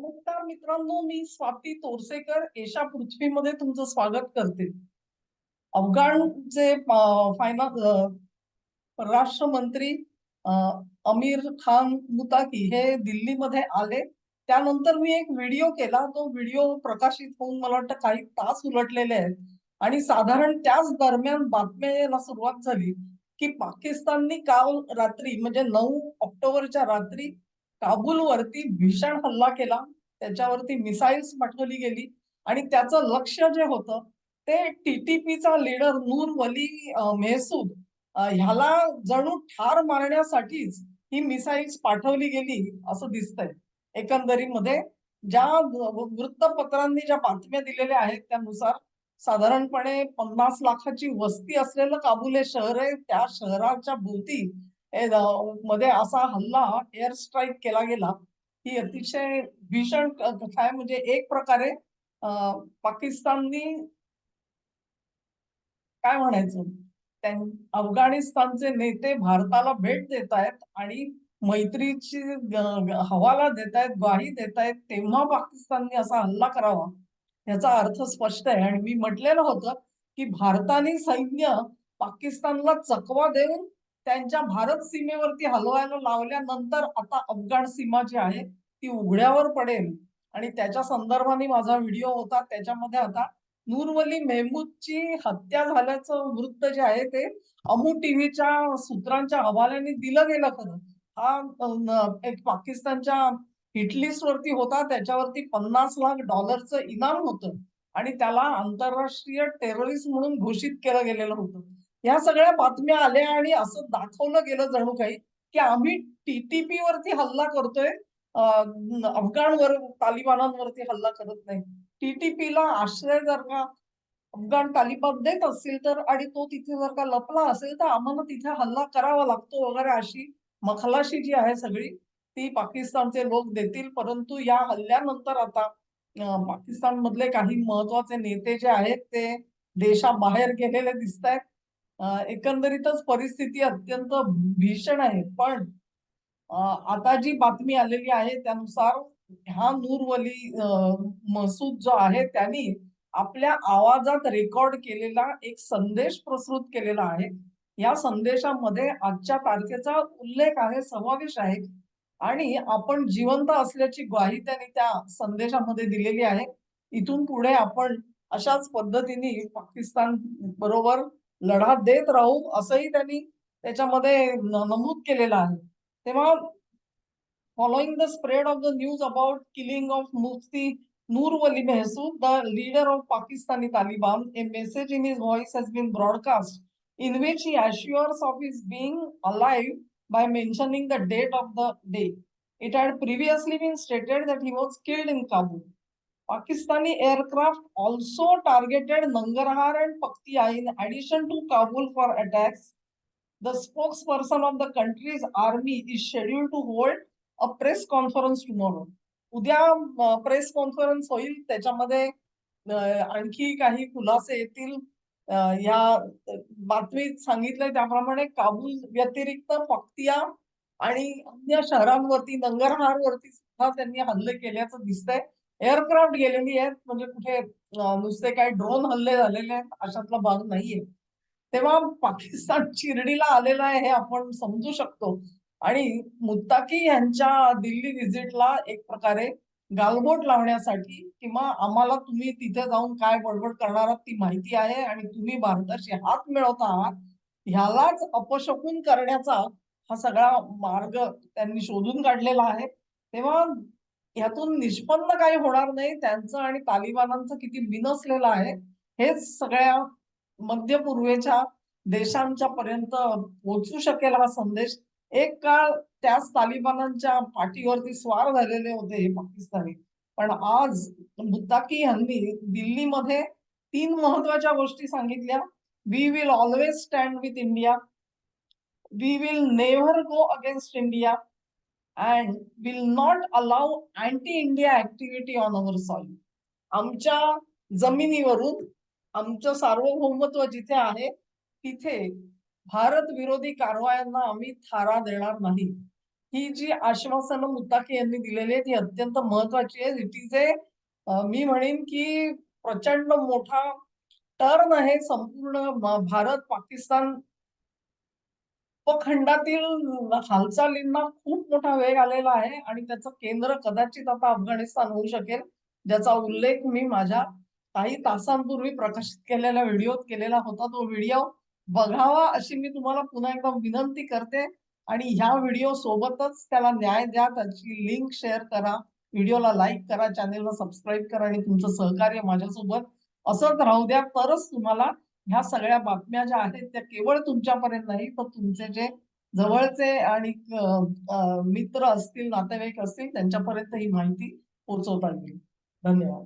नमस्कार मित्रांनो मी स्वाती तोरसेकर. एशा पृथ्वीमध्ये तुमचं स्वागत करते. अफगाणचे फायनान्स परराष्ट्र मंत्री अमीर खान मुताकी हे दिल्लीमध्ये आले. त्यानंतर मी एक व्हिडिओ केला. तो व्हिडिओ प्रकाशित होऊन मला वाटतं काही तास उलटलेले आहेत. आणि साधारण त्याच दरम्यान बातम्या यायला सुरुवात झाली की पाकिस्ताननी काल रात्री म्हणजे नऊ ऑक्टोबरच्या रात्री काबूलवरती भीषण हल्ला केला. त्याच्यावरती मिसाईल्स पाठवली गेली. आणि त्याचं लक्ष जे होतं ते टीटीपीचा लीडर नूर वली मेहसूद ह्याला जणू ठार मारण्यासाठीच ही मिसाईल्स पाठवली गेली असं दिसतंय. एकंदरीमध्ये ज्या वृत्तपत्रांनी ज्या बातम्या दिलेल्या आहेत त्यानुसार साधारणपणे पन्नास लाखाची वस्ती असलेलं काबूल हे शहर आहे. त्या शहराच्या भोवती मध्ये असा हल्ला एअर स्ट्राईक केला गेला ही अतिशय भीषण कथा आहे. म्हणजे एक प्रकारे पाकिस्ताननी काय म्हणायचं? अफगाणिस्तानचे नेते भारताला भेट देत आहेत आणि मैत्रीची हवाला देत आहेत ग्वाही देत आहेत. तेव्हा पाकिस्तानने असा हल्ला करावा याचा अर्थ स्पष्ट आहे. आणि मी म्हटलेलं होतं की भारताने सैन्य पाकिस्तानला चकवा देऊन त्यांच्या भारत सीमेवरती हलवायला लावल्यानंतर आता अफगाण सीमा जी आहे ती उघड्यावर पडेल. आणि त्याच्या संदर्भाने माझा व्हिडिओ होता. त्याच्यामध्ये आता नूरवली मेहमूदची हत्या झाल्याचं वृत्त जे आहे ते अमू टीव्हीच्या सूत्रांच्या हवाल्याने दिलं गेलं खरं. हा एक पाकिस्तानच्या हिटलिस्ट वरती होता. त्याच्यावरती पन्नास लाख डॉलरचं इनाम होतं. आणि त्याला आंतरराष्ट्रीय टेररिस्ट म्हणून घोषित केलं गेलेलं होतं. या सगळ्या बातम्या आल्या आणि असं दाखवलं गेलं जणू काही की आम्ही टीटीपी वरती हल्ला करतोय अफगाणवर तालिबानांवरती हल्ला करत नाही. टीटीपीला आश्रय जर का अफगाण तालिबान देत असतील तर आणि तो तिथे जर का लपला असेल तर आम्हाला तिथे हल्ला करावा लागतो वगैरे अशी मखलाशी जी आहे सगळी ती पाकिस्तानचे लोक देतील. परंतु या हल्ल्यानंतर आता पाकिस्तान मधले काही महत्त्वाचे नेते जे आहेत ते देशाबाहेर गेलेले दिसत आहेत एकंदरीतच परिस्थिती अत्यंत भीषण आहे. पण आता जी बातमी आलेली आहे त्यानुसार हा नूरवली मसूद जो आहे त्यांनी आपल्या आवाजात रेकॉर्ड केलेला एक संदेश प्रस्तुत केलेला आहे. या संदेशामध्ये आजच्या तारखेचा उल्लेख आहे समावेश आहे आणि आपण जिवंत असल्याची ग्वाही त्यांनी त्या संदेशामध्ये दिलेली आहे. इथून पुढे आपण अशाच पद्धतीने पाकिस्तान बरोबर लढा देत राहू असंही त्यांनी त्याच्यामध्ये नमूद केलेलं आहे. तेव्हा following the spread of the news about killing of Mufti Noor Wali Mehsud the leader of Pakistani Taliban a message in his voice has been broadcast in which he assures of his being alive by mentioning the date of the day it had previously been stated that he was killed in Kabul Pakistani aircraft also targeted Nangarhar and Paktiya in addition to Kabul for attacks. The spokesperson of the country's army is scheduled to hold uh press conference tomorrow उद्या press conference होईल त्याच्यामध्ये अ, आणखी काही खुलासे येतील अ, या अ, बातमीत सांगितलंय त्याप्रमाणे काबूल व्यतिरिक्त पक्तिया आणि अन्य शहरांवरती नंगरहारवरती सुद्धा त्यांनी हल्ले केल्याचं दिसतंय एअरक्राफ्ट गेलेली आहेत म्हणजे कुठे नुसते काही ड्रोन हल्ले झालेले आहेत अशातला भाग नाहीये. तेव्हा पाकिस्तान शिर्डीला आलेला आहे हे आपण समजू शकतो. आणि मुत्ताकी यांच्या दिल्ली व्हिजिटला एक प्रकारे गालबोट लावण्यासाठी किंवा आम्हाला तुम्ही तिथे जाऊन काय बडबड करणार आहात ती माहिती आहे आणि तुम्ही भारताशी हात मिळवत आहात ह्यालाच अपशकून करण्याचा हा सगळा मार्ग त्यांनी शोधून काढलेला आहे. तेव्हा ह्यातून निष्पन्न काही होणार नाही. त्यांचं आणि तालिबानांचं किती बिनसलेलं आहे हेच सगळ्या मध्य पूर्वेच्या देशांच्या पर्यंत पोहोचू शकेल हा संदेश. एक काळ त्याच तालिबानांच्या पाठीवरती स्वार झालेले होते हे पाकिस्तानी. पण आज मुत्ताकी यांनी दिल्लीमध्ये तीन महत्त्वाच्या गोष्टी सांगितल्या. We will always stand with India we will never go against India and will not allow anti India activity on our soil आमच्या जमिनीवरून आमचं सार्वभौमत्व जिथे आहे तिथे भारत विरोधी कारवायांना आम्ही थारा देणार नाही. ही जी आश्वासनं मुत्ताकी यांनी दिलेली आहेत ही अत्यंत महत्वाची आहे इट इज ए मी म्हणेन की प्रचंड मोठा टर्न आहे संपूर्ण भारत पाकिस्तान उपखंडातील हालचालींना खूप मोठा वेग आलेला आहे आणि त्याचं केंद्र कदाचित आता अफगाणिस्तान होऊ शकेल ज्याचा उल्लेख मी माझ्या काही तासांपूर्वी प्रकाशित केलेल्या व्हिडिओत केलेला होता. तो व्हिडिओ बघावा अशी मी तुम्हाला पुन्हा एकदा विनंती करते आणि ह्या व्हिडिओ सोबतच त्याला न्याय द्या त्याची लिंक शेअर करा व्हिडिओला लाईक करा चॅनेलला सबस्क्राईब करा आणि तुमचं सहकार्य माझ्यासोबत असंच राहू द्या. तरच तुम्हाला ह्या सगळ्या बातम्या ज्या आहेत त्या केवळ तुमच्यापर्यंत नाही तर तुमचे जे जवळचे आणि मित्र असतील नातेवाईक असतील त्यांच्यापर्यंत ही माहिती पोहोचवता येईल. धन्यवाद.